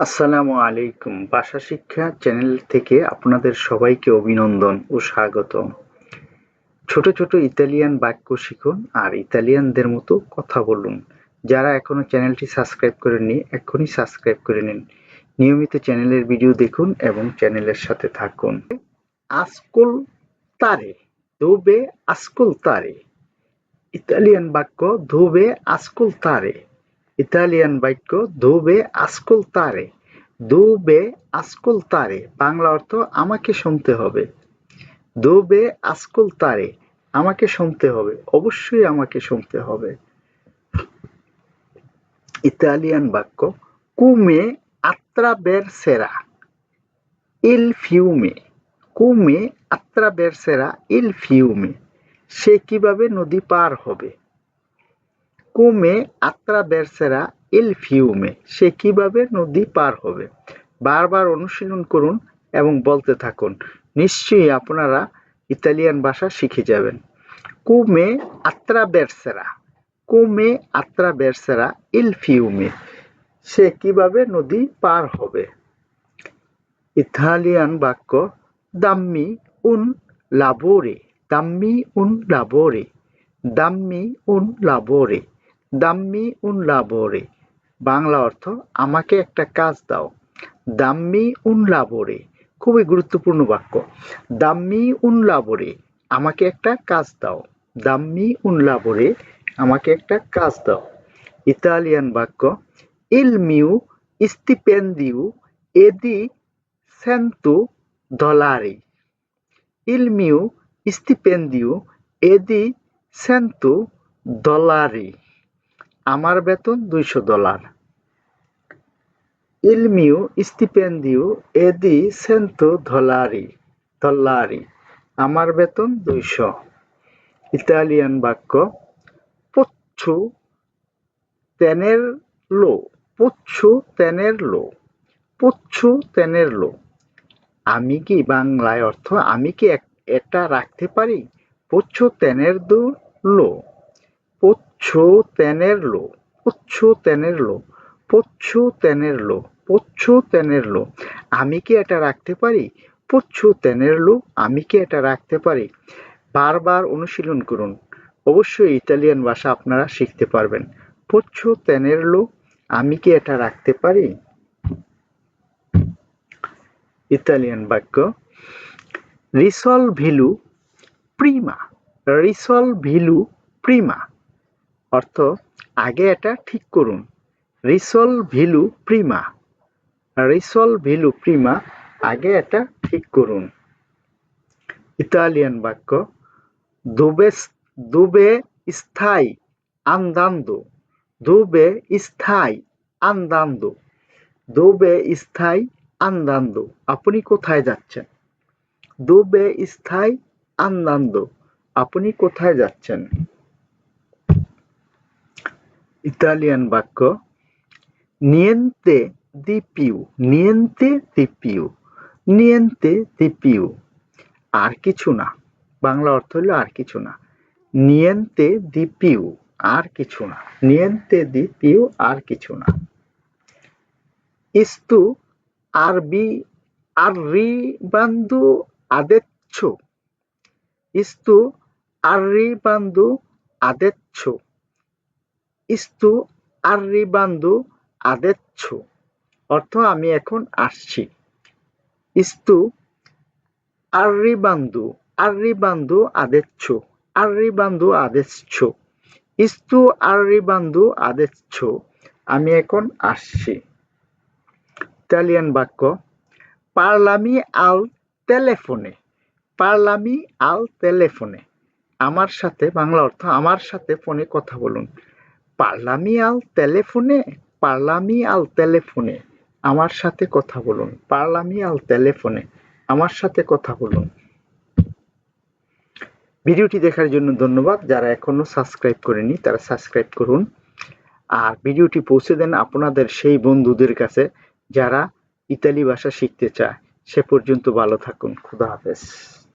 আসসালামু আলাইকুম। ভাষা শিক্ষা চ্যানেল থেকে আপনাদের সবাইকে অভিনন্দন ও স্বাগত ছোট ছোট ইতালিয়ান বাক্য শিখুন আর ইতালিয়ানদের মতো কথা বলুন। যারা এখনও চ্যানেলটি সাবস্ক্রাইব করেননি এখনই সাবস্ক্রাইব করে নিন। নিয়মিত চ্যানেলের ভিডিও দেখুন এবং চ্যানেলের সাথে থাকুন। আস্কুল তারে দোবে আস্কুল তারে। ইতালিয়ান বাক্য, ধোবে আস্কুল তারে। ইতালিয়ান বাক্য দুবে আসকুলতারে দুবে আসকুলতারে বাংলা অর্থ আমাকে শুনতে হবে দুবে আসকুলতারে আমাকে শুনতে হবে অবশ্যই আমাকে শুনতে হবে ইতালিয়ান বাক্য কুমে attraverserà il fiume কুমে attraverserà il fiume সে কীভাবে নদী পার হবে কুমে বেরসেরা ইল ফিউমে, সে কীভাবে নদী পার হবে? বারবার অনুশীলন করুন এবং বলতে থাকুন, নিশ্চয়ই আপনারা ইতালিয়ান ভাষা শিখে যাবেন। কুমে বেরসেরা কুমে বেরসেরা ইল ফিউমে, সে কীভাবে নদী পার হবে? ইতালিয়ান বাক্য, দাম্মি উন লাবোরে দাম্মি উন লাবোরে দাম্মি উন লাবোরে দাম্মি উন লাবোরে। বাংলা অর্থ, আমাকে একটা কাজ দাও। দাম্মি উন লাবোরে। খুবই গুরুত্বপূর্ণ বাক্য। দাম্মি উন লাবোরে, আমাকে একটা কাজ দাও। দাম্মি উন লাবোরে, আমাকে একটা কাজ দাও। ইতালিয়ান বাক্য, ইল মিউ স্টিপেন্দিউ এদি সেন্টু ডলারি ইল মিউ স্টিপেন্দিউ এদি সেন্তু ডলারি আমার বেতন দুইশো dollar Il mio stipendio è dollari. dollari. আমার বেতন দুইশো ইতালিয়ান বাক্য, পুচ্ছু তেনের লো, পুচ্ছু তেনের লো, পুচ্ছু তেনের লো আমি কি বাংলায় অর্থ আমি কি এটা রাখতে পারি পুচ্ছু তেনের দু লো পুচ্ছু তেনেরলো পুচ্ছু তেনেরলো লো তেনেরলো পুচ্ছু তেনেরলো আমি কি এটা রাখতে পারি? পুচ্ছু তেনেরলো আমি কি এটা রাখতে পারি? বারবার অনুশীলন করুন। অবশ্যই ইতালিয়ান ভাষা আপনারা শিখতে পারবেন। পুচ্ছু তেনেরলো আমি কি এটা রাখতে পারি? ইতালিয়ান বাক্য। রিসল ভিলু প্রিমা, রিসল ভিলু প্রিমা। অর্থ, আগে এটা ঠিক করুন। রিসল ভিলু প্রিমা। রিসল ভিলু প্রিমা, আগে এটা ঠিক করুন। ইতালিয়ান বাক্য, দুবে দুবে স্থায়ী আন্দান্দো। দুবে স্থায়ী আন্দান্দো। দুবে স্থায়ী আন্দান্দো। আপনি কোথায় যাচ্ছেন? দুবে স্থায়ী আন্দান্দো। আপনি কোথায় যাচ্ছেন? ইতালিয়ান বাক্য, নিয়েন্তে দি পিউ নিয়েন্তে দি পিউ নিয়েন্তে দি পিউ আর কিছু না। বাংলা অর্থ হলো আর কিছু না। নিয়েন্তে দি পিউ আর কিছু না। নিয়েন্তে দি পিউ আর কিছু না। ইস্তু আরবি আররি বান্দু আদেচ্ছ। ইস্তু আররি বান্দু আদেচ্ছ। ইস্তু arrivando adesso অর্থ আমি এখন আসছি। ইস্তু arrivando arrivando adesso arrivando adesso ইস্তু arrivando adesso আমি এখন আসছি। ইতালিয়ান বাক্য, পারলামি আল টেলিফোনে পারলামি আল টেলিফোনে আমার সাথে, বাংলা অর্থ, আমার সাথে ফোনে কথা বলুন। পারলামি আল টেলিফোনে পারলামি আল টেলিফোনে আমার সাথে কথা বলুন। পারলামি আল টেলিফোনে আমার সাথে কথা বলুন। ভিডিওটি দেখার জন্য ধন্যবাদ। যারা এখনও সাবস্ক্রাইব করেনি, তারা সাবস্ক্রাইব করুন। আর ভিডিওটি পৌঁছে দেন আপনাদের সেই বন্ধুদের কাছে, যারা ইতালি ভাষা শিখতে চায়। সে পর্যন্ত ভালো থাকুন। খুদা হাফেজ।